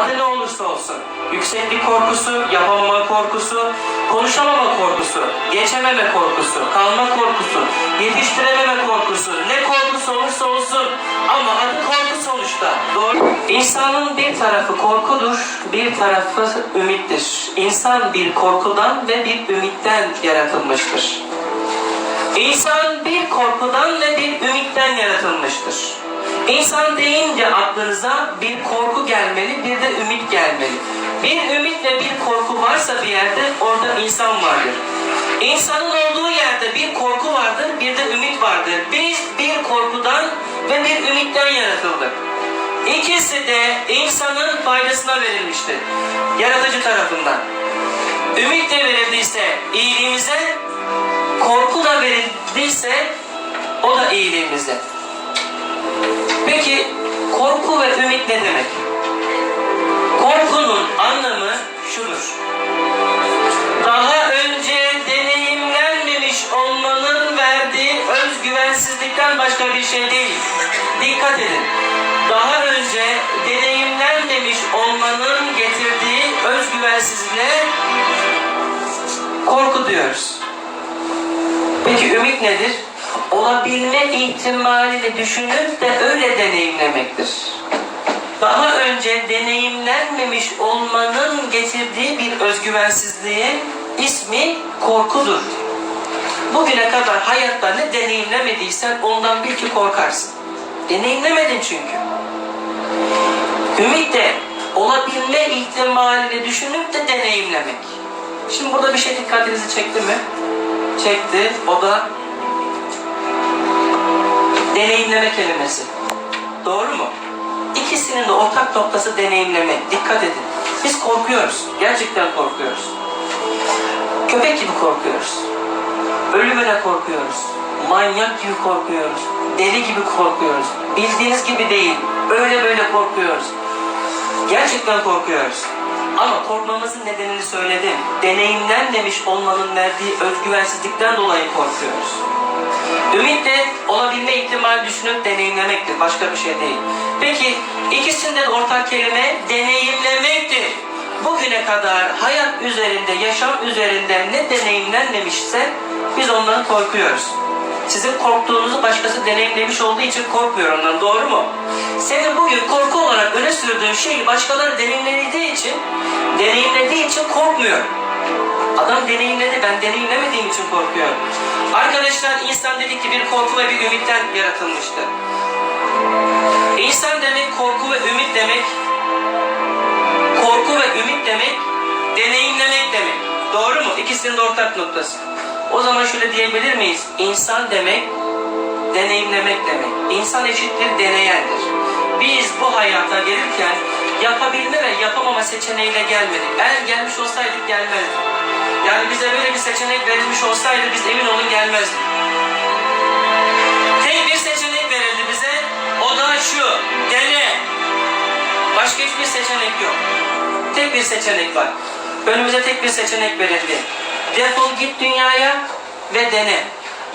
Adı ne olursa olsun. Yükseklik korkusu, yapamama korkusu, konuşamama korkusu, geçememe korkusu, kalma korkusu, yetiştirememe korkusu, ne korkusu olursa olsun ama adı korku sonuçta. Doğru. İnsanın bir tarafı korkudur, bir tarafı ümittir. İnsan bir korkudan ve bir ümitten yaratılmıştır. İnsan bir korkudan ve bir ümitten yaratılmıştır. İnsan deyince aklınıza bir korku gelmeli, bir de ümit gelmeli. Bir ümit ve bir korku varsa bir yerde orada insan vardır. İnsanın olduğu yerde bir korku vardır, bir de ümit vardır. Biz bir korkudan ve bir ümitten yaratıldık. İkisi de insanın faydasına verilmiştir. Yaratıcı tarafından. Ümit de verildiyse iyiliğimize, korku da verildiyse o da iyiliğimize. Peki korku ve ümit ne demek? Korkunun anlamı şudur. Daha önce deneyimlenmemiş olmanın verdiği özgüvensizlikten başka bir şey değil. Dikkat edin. Daha önce deneyimlenmemiş olmanın getirdiği özgüvensizliğe korku diyoruz. Peki ümit nedir? Olabilme ihtimalini düşünüp de öyle deneyimlemektir. Daha önce deneyimlenmemiş olmanın getirdiği bir özgüvensizliğe ismi korkudur. Bugüne kadar hayatta ne deneyimlemediysen ondan bil ki korkarsın. Deneyimlemedin çünkü. Ümit de olabilme ihtimalini düşünüp de deneyimlemek. Şimdi burada bir şey dikkatinizi çekti mi? Çekti. O da deneyimleme kelimesi. Doğru mu? İkisinin de ortak noktası deneyimleme. Dikkat edin. Biz korkuyoruz. Gerçekten korkuyoruz. Köpek gibi korkuyoruz. Ölümüne korkuyoruz. Manyak gibi korkuyoruz. Deli gibi korkuyoruz. Bildiğiniz gibi değil. Öyle böyle korkuyoruz. Gerçekten korkuyoruz. Korkmamızın nedenini söyledim. Deneyimlenmemiş olmanın verdiği özgüvensizlikten dolayı korkuyoruz. Ümit de olabilme ihtimali düşünüp deneyimlemektir. Başka bir şey değil. Peki ikisinden ortak kelime deneyimlemektir. Bugüne kadar hayat üzerinde, yaşam üzerinde ne deneyimlenmemişse biz ondan korkuyoruz. Sizin korktuğunuzu başkası deneyimlemiş olduğu için korkmuyor ondan. Doğru mu? Senin bugün korku olarak öne sürdüğün şeyi başkaları deneyimlediği için, deneyimlediği için korkmuyor. Adam deneyimledi, ben deneyimlemediğim için korkuyorum. Arkadaşlar insan dedik ki bir korku ve bir ümitten yaratılmıştı. İnsan demek korku ve ümit demek. Korku ve ümit demek, deneyimlemek demek. Doğru mu? İkisinin de ortak noktası. O zaman şöyle diyebilir miyiz? İnsan demek, deneyimlemek demek. İnsan eşittir deneyendir. Biz bu hayata gelirken yapabilme ve yapamama seçeneğiyle gelmedik. Eğer gelmiş olsaydık gelmezdik. Yani bize böyle bir seçenek verilmiş olsaydı biz emin olun gelmezdik. Tek bir seçenek verildi bize. O da şu. Dene. Başka hiçbir seçenek yok. Tek bir seçenek var. Önümüze tek bir seçenek verildi. Defol git dünyaya ve dene.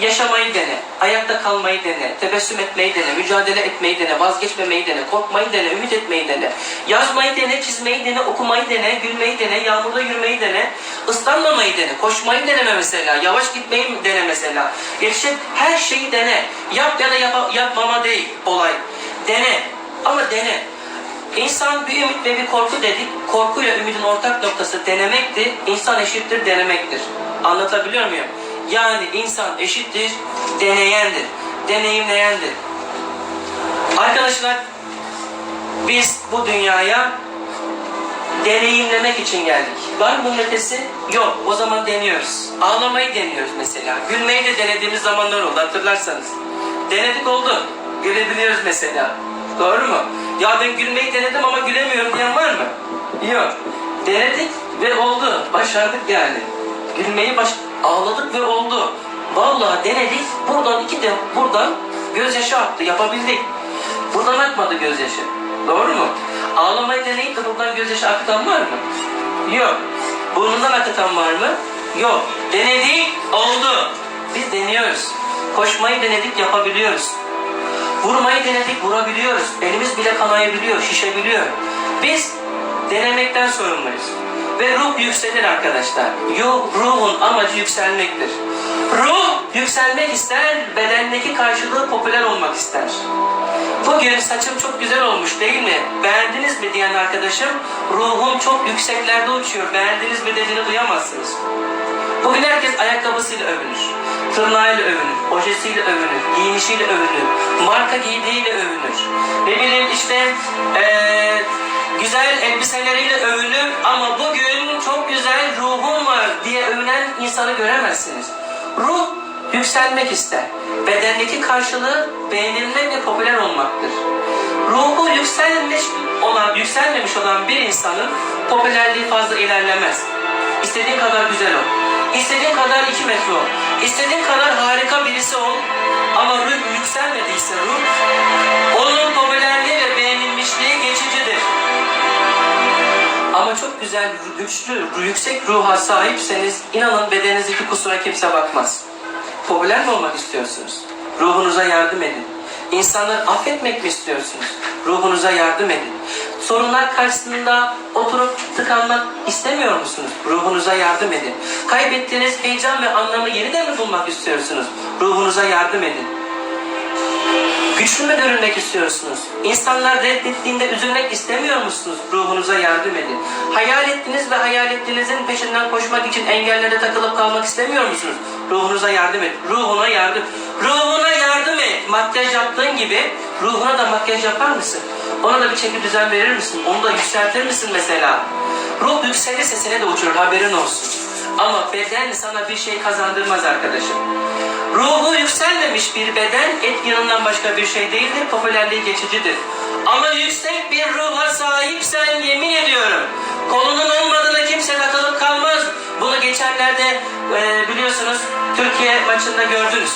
Yaşamayı dene, ayakta kalmayı dene, tebessüm etmeyi dene, mücadele etmeyi dene, vazgeçmemeyi dene, korkmayı dene, ümit etmeyi dene, yazmayı dene, çizmeyi dene, okumayı dene, gülmeyi dene, yağmurda yürümeyi dene, ıslanmamayı dene, koşmayı deneme mesela, yavaş gitmeyi dene mesela. Yetişip her şeyi dene. Yap ya da yapa- yapmama değil olay. Dene ama dene. İnsan bir ümit ve bir korku dedik. Korkuyla ümidin ortak noktası denemekti. İnsan eşittir denemektir. Anlatabiliyor muyum? Yani insan eşittir deneyendir. Deneyimleyendir. Arkadaşlar biz bu dünyaya deneyimlemek için geldik. Var mı bunun ötesi? Yok. O zaman deniyoruz. Ağlamayı deniyoruz mesela. Gülmeyi de denediğimiz zamanlar oldu hatırlarsanız. Denedik oldu. Gülebiliyoruz mesela. Doğru mu? Ya ben gülmeyi denedim ama gülemiyorum diyen var mı? Yok. Denedik ve oldu. Başardık yani. Gülmeyi baş... ağladık ve oldu. Vallahi denedik. Buradan iki de buradan gözyaşı aktı. Yapabildik. Buradan akmadı gözyaşı. Doğru mu? Ağlamayı deneyip de buradan gözyaşı akıtan var mı? Yok. Burnundan akıtan var mı? Yok. Denedik, oldu. Biz deniyoruz. Koşmayı denedik, yapabiliyoruz. Vurmayı denedik, vurabiliyoruz. Elimiz bile kanayabiliyor, şişebiliyor. Biz denemekten sorumluyuz. Ve ruh yükselir arkadaşlar. Yu- Ruhun amacı yükselmektir. Ruh yükselmek ister, bedendeki karşılığı popüler olmak ister. Bugün saçım çok güzel olmuş değil mi? Beğendiniz mi diyen arkadaşım, ruhum çok yükseklerde uçuyor, beğendiniz mi dediğini duyamazsınız. Bugün herkes ayakkabısıyla övünür, tırnağıyla övünür, ojesiyle övünür, giyinişiyle övünür, marka giydiğiyle övünür. Ne bileyim işte eee, güzel elbiseleriyle övünür ama bugün çok güzel ruhum var diye övünen insanı göremezsiniz. Ruh yükselmek ister. Bedendeki karşılığı beğenilmek ve popüler olmaktır. Ruhu yükselmiş olan, yükselmemiş olan bir insanın popülerliği fazla ilerlemez. İstediğin kadar güzel ol. İstediğin kadar iki metre ol. İstediğin kadar harika birisi ol. Ama ruh yükselmediyse ruh, onun popülerliği ve beğenilmişliği geçicidir. Ama çok güzel, güçlü, yüksek ruha sahipseniz inanın bedeninizdeki kusura kimse bakmaz. Popüler mi olmak istiyorsunuz? Ruhunuza yardım edin. İnsanları affetmek mi istiyorsunuz? Ruhunuza yardım edin. Sorunlar karşısında oturup tıkanmak istemiyor musunuz? Ruhunuza yardım edin. Kaybettiğiniz heyecan ve anlamı yeniden mi bulmak istiyorsunuz? Ruhunuza yardım edin. Güçlü mü görünmek istiyorsunuz? İnsanlar reddettiğinde üzülmek istemiyor musunuz? Ruhunuza yardım edin. Hayal ettiniz ve hayal ettiğinizin peşinden koşmak için engellere takılıp kalmak istemiyor musunuz? Ruhunuza yardım et. Ruhuna yardım. Ruhuna yardım et. Makyaj yaptığın gibi ruhuna da makyaj yapar mısın? Ona da bir çeki düzen verir misin? Onu da yükseltir misin mesela? Ruh yükselirse seni de uçurur haberin olsun. Ama beden sana bir şey kazandırmaz arkadaşım. Ruhu yükselmemiş bir beden et yanından başka bir şey değildir, popülerliği geçicidir. Ama yüksek bir ruha sahipsen yemin ediyorum, kolunun olmadığına kimse takılıp kalmaz. Bunu geçenlerde e, biliyorsunuz Türkiye maçında gördünüz.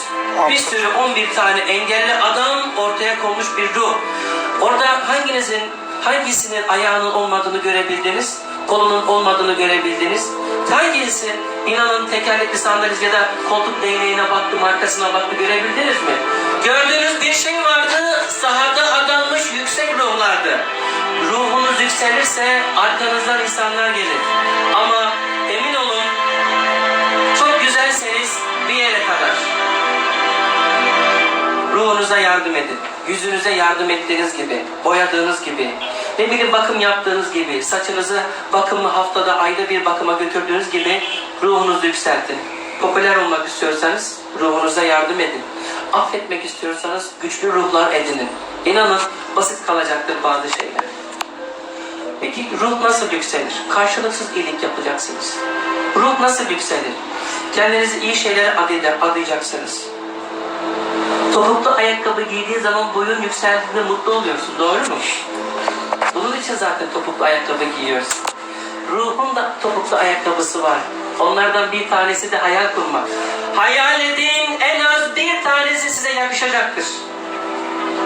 Bir sürü 11 tane engelli adam ortaya konmuş bir ruh. Orada hanginizin, hangisinin ayağının olmadığını görebildiniz? kolunun olmadığını görebildiniz. Hangisi inanın tekerlekli sandalye ya da koltuk değneğine baktı, markasına baktı görebildiniz mi? Gördüğünüz bir şey vardı, sahada adanmış yüksek ruhlardı. Ruhunuz yükselirse arkanızdan insanlar gelir. Ama emin olun çok güzelseniz bir yere kadar. Ruhunuza yardım edin. Yüzünüze yardım ettiğiniz gibi, boyadığınız gibi, ne bileyim bakım yaptığınız gibi, saçınızı bakımlı haftada ayda bir bakıma götürdüğünüz gibi ruhunuzu yükseltin. Popüler olmak istiyorsanız ruhunuza yardım edin. Affetmek istiyorsanız güçlü ruhlar edinin. İnanın basit kalacaktır bazı şeyler. Peki ruh nasıl yükselir? Karşılıksız iyilik yapacaksınız. Ruh nasıl yükselir? Kendinizi iyi şeylere aday- adayacaksınız. Topuklu ayakkabı giydiği zaman boyun yükseldiğinde mutlu oluyorsun. Doğru mu? Bunun için zaten topuklu ayakkabı giyiyoruz. Ruhun da topuklu ayakkabısı var. Onlardan bir tanesi de hayal kurmak. Hayal edin en az bir tanesi size yakışacaktır.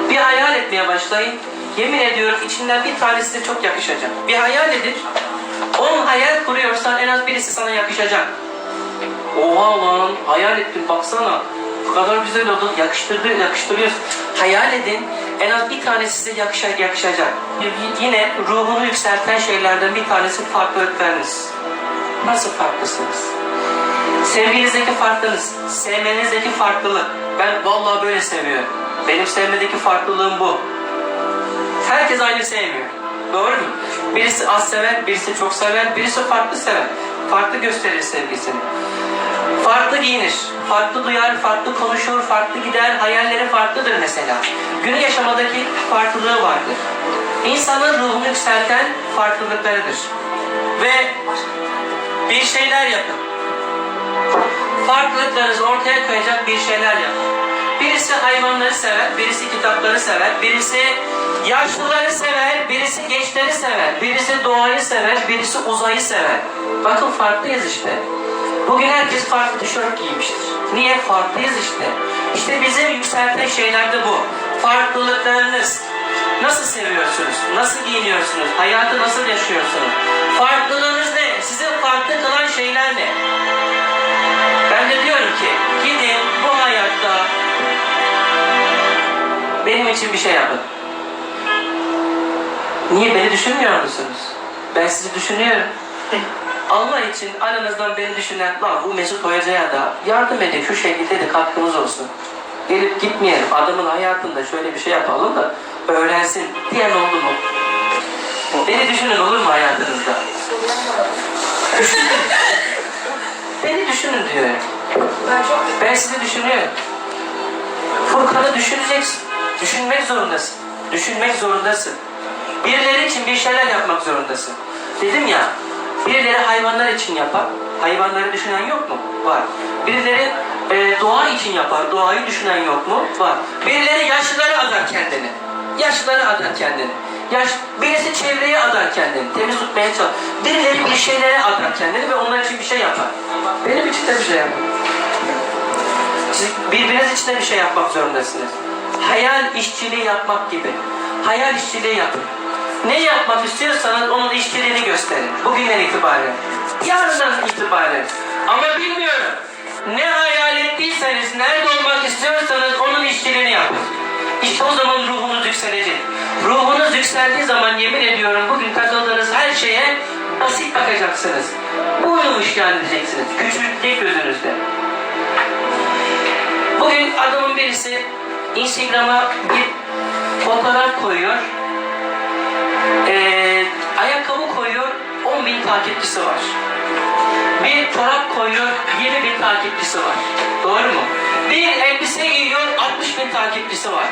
Bir hayal etmeye başlayın. Yemin ediyorum içinden bir tanesi size çok yakışacak. Bir hayal edin. 10 hayal kuruyorsan en az birisi sana yakışacak. Oha lan hayal ettim baksana. Bu kadar güzel oldu. Yakıştırdı, yakıştırıyorsun. Hayal edin. En az bir tanesi size yakışacak. yakışacak. Yine ruhunu yükselten şeylerden bir tanesi farklılıklarınız. Nasıl farklısınız? Sevginizdeki farklınız, sevmenizdeki farklılık. Ben vallahi böyle seviyorum. Benim sevmedeki farklılığım bu. Herkes aynı sevmiyor. Doğru mu? Birisi az sever, birisi çok sever, birisi farklı sever. Farklı gösterir sevgisini. Farklı giyinir, farklı duyar, farklı konuşur, farklı gider, hayalleri farklıdır mesela. Günü yaşamadaki farklılığı vardır. İnsanın ruhunu yükselten farklılıklarıdır. Ve bir şeyler yapın. Farklılıklarınızı ortaya koyacak bir şeyler yapın. Birisi hayvanları sever, birisi kitapları sever, birisi yaşlıları sever, birisi gençleri sever, birisi doğayı sever, birisi uzayı sever. Bakın farklıyız işte. Bugün herkes farklı tişört giymiştir. Niye? Farklıyız işte. İşte bizi yükselten şeyler de bu. Farklılıklarınız. Nasıl seviyorsunuz? Nasıl giyiniyorsunuz? Hayatı nasıl yaşıyorsunuz? Farklılığınız ne? Sizi farklı kılan şeyler ne? Ben de diyorum ki gidin bu hayatta benim için bir şey yapın. Niye beni düşünmüyor musunuz? Ben sizi düşünüyorum. Allah için aranızdan beni düşünen, lan bu Mesut Hoca'ya da yardım edin, şu şekilde de katkımız olsun. Gelip gitmeyelim, adamın hayatında şöyle bir şey yapalım da öğrensin diyen oldu mu? Beni düşünün olur mu hayatınızda? Beni düşünün diyor. Ben çok Ben sizi düşünüyorum. Furkan'ı düşüneceksin. Düşünmek zorundasın. Düşünmek zorundasın. Birileri için bir şeyler yapmak zorundasın. Dedim ya, birileri hayvanlar için yapar. Hayvanları düşünen yok mu? Var. Birileri e, doğa için yapar. Doğayı düşünen yok mu? Var. Birileri yaşlılara adar kendini. Yaşlılara adar kendini. Yaş, birisi çevreye adar kendini. Temiz tutmaya çalışır. Birileri bir şeylere adar kendini ve onlar için bir şey yapar. Benim için de bir şey yapar. Siz birbiriniz için de bir şey yapmak zorundasınız. Hayal işçiliği yapmak gibi. Hayal işçiliği yapın. Ne yapmak istiyorsanız onun işçiliğini gösterin. Bugünden itibaren. Yarından itibaren. Ama bilmiyorum. Ne hayal ettiyseniz, nerede olmak istiyorsanız onun işçiliğini yapın. İşte o zaman ruhunuz yükselecek. Ruhunuz yükseldiği zaman yemin ediyorum bugün takıldığınız her şeye basit bakacaksınız. Buymuş yani diyeceksiniz. Küçültecek gözünüzde. Bugün adamın birisi Instagram'a bir fotoğraf koyuyor. 10 bin takipçisi var. Bir çorap koyuyor, 20 bin takipçisi var. Doğru mu? Bir elbise giyiyor, 60 bin takipçisi var.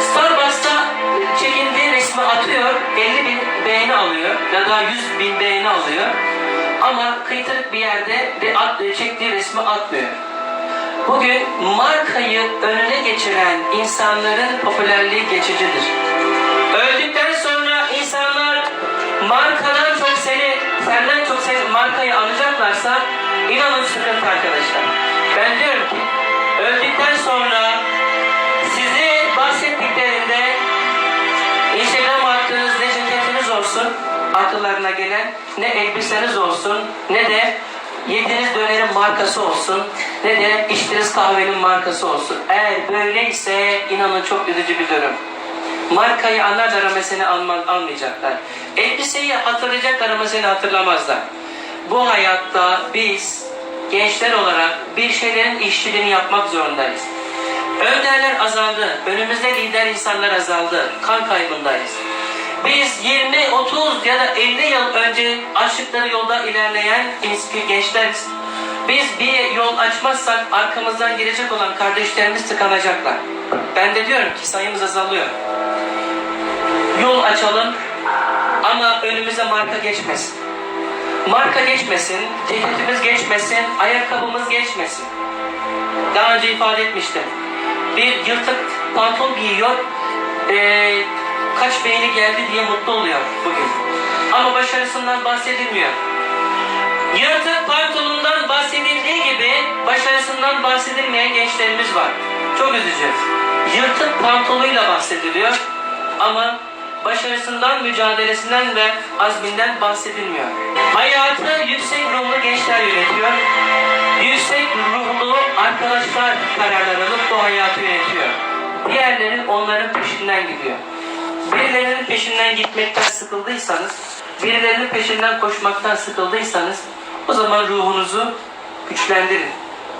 Starbucks'ta çekindiği resmi atıyor, 50 bin beğeni alıyor ya da 100 bin beğeni alıyor. Ama kıytırık bir yerde bir at, çektiği resmi atmıyor. Bugün markayı önüne geçiren insanların popülerliği geçicidir. Öldükten sonra markadan çok seni, senden çok seni markayı anacaklarsa inanın sıkıntı arkadaşlar. Ben diyorum ki öldükten sonra sizi bahsettiklerinde Instagram attığınız ne ceketiniz olsun akıllarına gelen ne elbiseniz olsun ne de yediğiniz dönerin markası olsun ne de içtiğiniz kahvenin markası olsun. Eğer böyleyse inanın çok üzücü bir durum. Markayı anlarlar ama seni alma-. Elbiseyi hatırlayacaklar ama seni hatırlamazlar. Bu hayatta biz gençler olarak bir şeylerin işçiliğini yapmak zorundayız. Önderler azaldı. Önümüzde lider insanlar azaldı. Kan kaybındayız. Biz 20, 30 ya da 50 yıl önce açlıkları yolda ilerleyen gençleriz. Biz bir yol açmazsak arkamızdan gelecek olan kardeşlerimiz tıkanacaklar. Ben de diyorum ki sayımız azalıyor. Yol açalım ama önümüze marka geçmesin. Marka geçmesin, ceketimiz geçmesin, ayakkabımız geçmesin. Daha önce ifade etmiştim. Bir yırtık pantol giyiyor, eee, kaç beğeni geldi diye mutlu oluyor bugün. Ama başarısından bahsedilmiyor. Yırtık pantolondan bahsedildiği gibi başarısından bahsedilmeyen gençlerimiz var. Çok üzücü. Yırtık pantolonuyla bahsediliyor ama başarısından, mücadelesinden ve azminden bahsedilmiyor. Hayatı yüksek ruhlu gençler yönetiyor. Yüksek ruhlu arkadaşlar kararlar alıp bu hayatı yönetiyor. Diğerleri onların peşinden gidiyor. Birilerinin peşinden gitmekten sıkıldıysanız, birilerinin peşinden koşmaktan sıkıldıysanız o zaman ruhunuzu güçlendirin.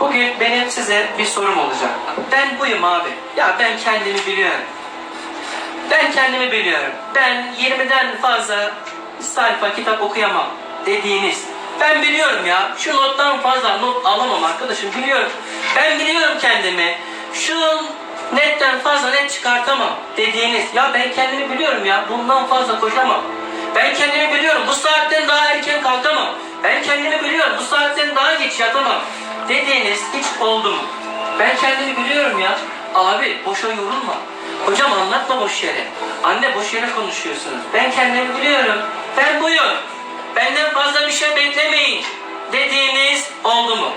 Bugün benim size bir sorum olacak. Ben buyum abi. Ya ben kendimi biliyorum. Ben kendimi biliyorum. Ben 20'den fazla sayfa kitap okuyamam dediğiniz. Ben biliyorum ya. Şu nottan fazla not alamam arkadaşım. Biliyorum. Ben biliyorum kendimi. Şu netten fazla net çıkartamam dediğiniz. Ya ben kendimi biliyorum ya. Bundan fazla koşamam. Ben kendimi biliyorum. Bu saatten daha erken kalkamam. Ben kendimi biliyorum. Bu saatten daha geç yatamam. Dediğiniz hiç oldu mu? Ben kendimi biliyorum ya. Abi boşa yorulma. Hocam anlatma boş yere. Anne boş yere konuşuyorsunuz. Ben kendimi biliyorum. Ben buyum. Benden fazla bir şey beklemeyin. Dediğiniz oldu mu?